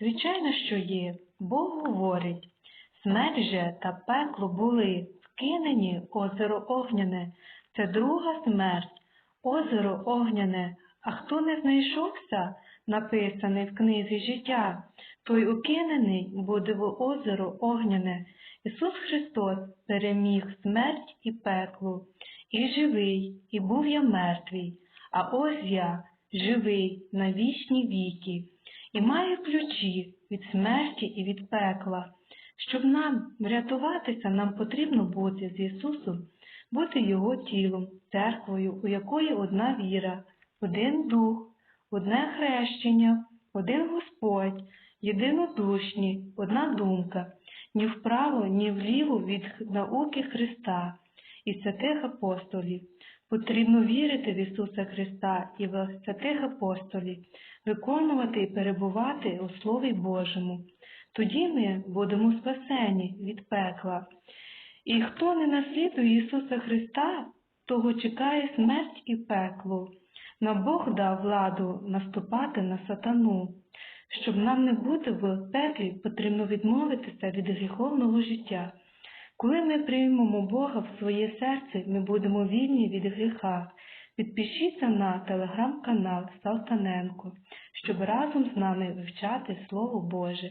Звичайно, що є. Бог говорить, смерть же та пекло були вкинені озеро огняне. Це друга смерть, озеро огняне. А хто не знайшовся, написаний в книзі життя, той укинений буде в озеро огняне. Ісус Христос переміг смерть і пекло, і живий, і був я мертвий, а ось я живий на вічні віки і має ключі від смерті і від пекла. Щоб нам врятуватися, нам потрібно бути з Ісусом, бути Його тілом, церквою, у якої одна віра, один дух, одне хрещення, один Господь, єдинодушні, одна думка, ні вправо, ні вліво від науки Христа і святих апостолів. Потрібно вірити в Ісуса Христа і в святих апостолів, виконувати і перебувати у Слові Божому. Тоді ми будемо спасені від пекла. І хто не наслідує Ісуса Христа, того чекає смерть і пекло. На Бог дав владу наступати на сатану. Щоб нам не бути в пеклі, потрібно відмовитися від гріховного життя. Коли ми приймемо Бога в своє серце, ми будемо вільні від гріха. Підпишіться на телеграм-канал Салтаненко, щоб разом з нами вивчати Слово Боже.